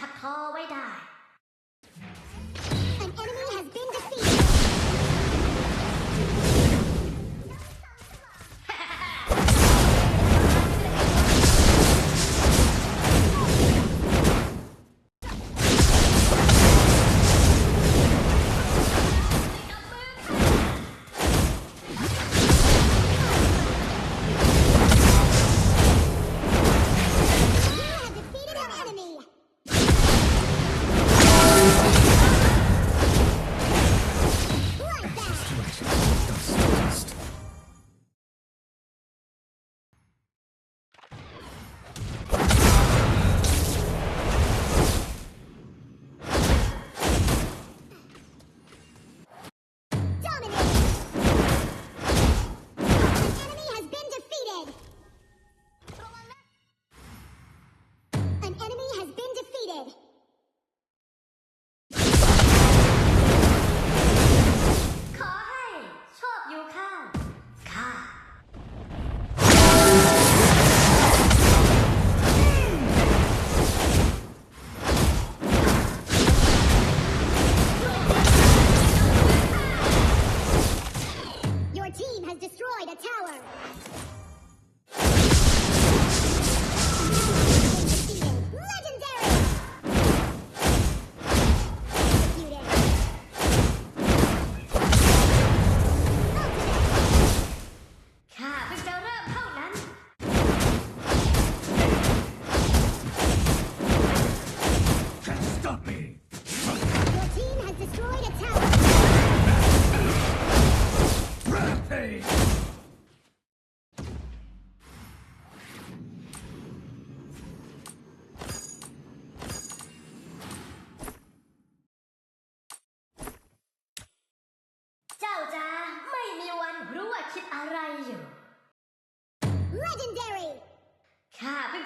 ทักทอไว้ได้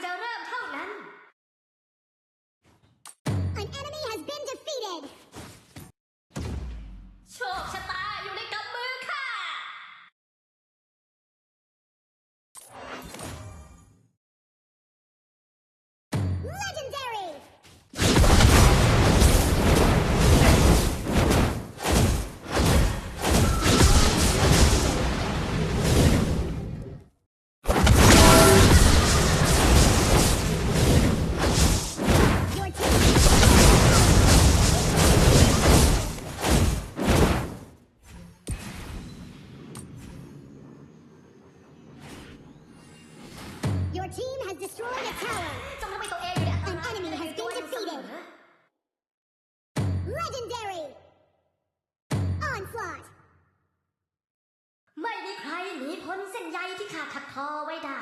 จะเริ่มเท่านั้น An enemy has been defeated. โชคชะตาอยู่ในกำมือข้า destroyed a tower. An enemy has been defeated. Legendary. Onslaught. ไม่มีใครหนีพ้นเส้นใยที่ขาดถักทอไว้ได้